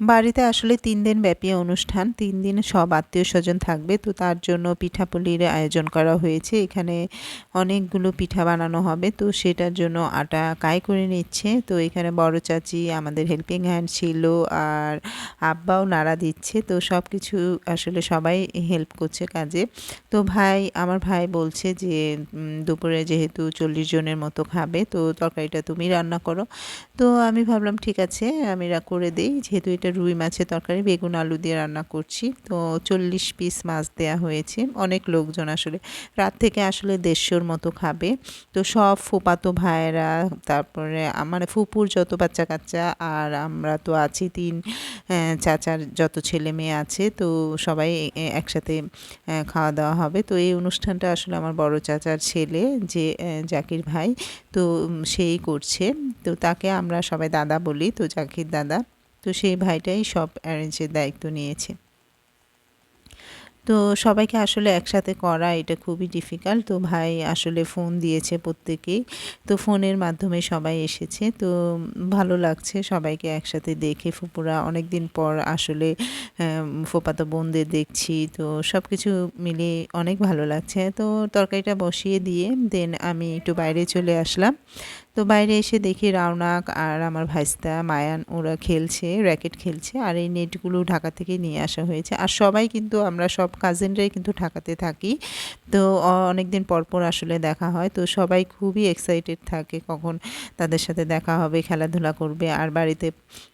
বাড়িতে আসলে তিন দিন ব্যাপী অনুষ্ঠান, তিন দিন সব আত্মীয় স্বজন থাকবে, তো তার জন্য পিঠাপুলির আয়োজন করা হয়েছে। এখানে অনেকগুলো পিঠা বানানো হবে, তো সেটার জন্য আটা কায় করে নিচ্ছে। তো এখানে বড় চাচি আমাদের হেল্পিং হ্যান্ড ছিল আর আব্বাও নাড়া দিচ্ছে, তো সব কিছু আসলে সবাই হেল্প করছে কাজে। তো ভাই, আমার ভাই বলছে যে দুপুরে যেহেতু চল্লিশ জনের মতো খাবে, তো তরকারিটা তুমি রান্না করো। তো আমি ভাবলাম, ঠিক আছে, আমি করে দিই। যেহেতু এটা রুই মাছের তরকারি, বেগুন, আলু দিয়ে রান্না করছি। তো চল্লিশ পিস মাছ দেয়া হয়েছে। অনেক লোকজন আসলে, রাত থেকে আসলে দেড়শোর মতো খাবে। তো সব ফুপাতো ভাইয়েরা, তারপরে আমার ফুপুর যত বাচ্চা কাচ্চা, আর আমরা তো আছি তিন চাচার যত ছেলে মেয়ে আছে, তো সবাই একসাথে খাওয়া দাওয়া হবে। তো এই অনুষ্ঠানটা আসলে আমার বড় চাচার ছেলে, যে জাকির ভাই, তো সেই করছে। তো তাকে আমরা সবাই দাদা বলি। তো জাকির দাদা তো সেই ভাইটাই সব অ্যারেঞ্জের দায়িত্ব নিয়েছে। তো সবাইকে আসলে একসাথে করা এটা খুবই ডিফিকাল্ট তো ভাই আসলে ফোন দিয়েছে প্রত্যেকেই। তো ফোনের মাধ্যমে সবাই এসেছে। তো ভালো লাগছে সবাইকে একসাথে দেখে। ফুপুরা অনেক দিন পর আসলে ফোপাতো বোনদের দেখছি। তো সব কিছু মিলে অনেক ভালো লাগছে। তো তরকারিটা বসিয়ে দিয়ে দেন আমি একটু বাইরে চলে আসলাম। তো বাইরে এসে দেখি রাওনাক আর আমার ভাইস্তা মায়ান, ওরা খেলছে, র্যাকেট খেলছে আর এই নেটগুলো ঢাকা থেকে নিয়ে আসা হয়েছে। আর সবাই কিন্তু, আমরা সব কাজিনরাই কিন্তু ঢাকাতে থাকি। তো অনেক দিন পর পর আসলে দেখা হয়। তো সবাই খুবই এক্সাইটেড থাকে কখন তাদের সাথে দেখা হবে, খেলাধুলা করবে। আর বাড়িতে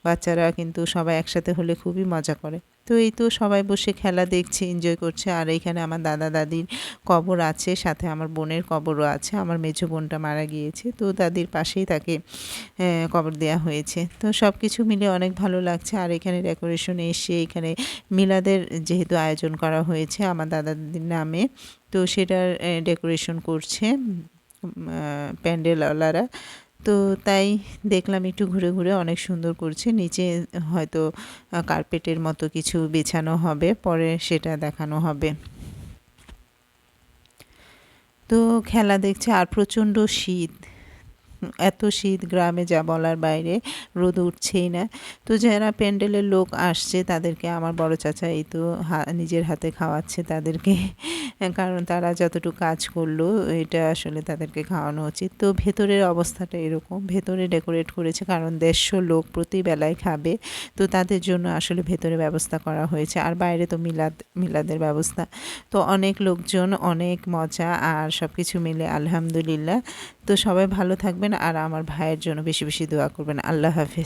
বাচ্চারা কিন্তু সবাই একসাথে হলে খুবই মজা করে। তো এই তো সবাই বসে খেলা দেখছে এনজয় করছে। আর এইখানে আমার দাদা দাদির কবর আছে, সাথে আমার বোনের কবরও আছে। আমার মেজো বোনটা মারা গিয়েছে। তো দাদির পাশেই তাকে কবর দেওয়া হয়েছে। তো সব কিছু মিলে অনেক ভালো লাগছে। আর এখানে ডেকোরেশন এসে এখানে মিলাদের যেহেতু আয়োজন করা হয়েছে আমার দাদা নামে, তো সেটার ডেকোরেশন করছে প্যান্ডেলওয়ালারা। তো তাই দেখলাম একটু ঘুরে ঘুরে অনেক সুন্দর করছে। নিচে হয়তো কার্পেটের মতো কিছু বেছানো হবে, পরে সেটা দেখানো হবে। তো খেলা দেখছে আর প্রচণ্ড শীত। এত শীত গ্রামে যা বলার বাইরে, রোদ উঠছেই না। তো যারা প্যান্ডেলের লোক আসছে, তাদেরকে আমার বড় চাচা এই তো নিজের হাতে খাওয়াচ্ছে তাদেরকে। কারণ তারা যতটুকু কাজ করল, এটা আসলে তাদেরকে খাওয়ানো উচিত। তো ভেতরের অবস্থাটা এরকম, ভেতরে ডেকোরেট করেছে কারণ দেড়শো লোক প্রতি বেলায় খাবে। তো তাদের জন্য আসলে ভেতরে ব্যবস্থা করা হয়েছে। আর বাইরে তো মিলাদ, মিলাদের ব্যবস্থা। তো অনেক লোকজন, অনেক মজা আর সব কিছু মিলে আলহামদুলিল্লাহ। তো সবাই ভালো থাকবেন আর আমার ভাইয়ের জন্য বেশি বেশি দোয়া করবেন। আল্লাহ হাফেজ।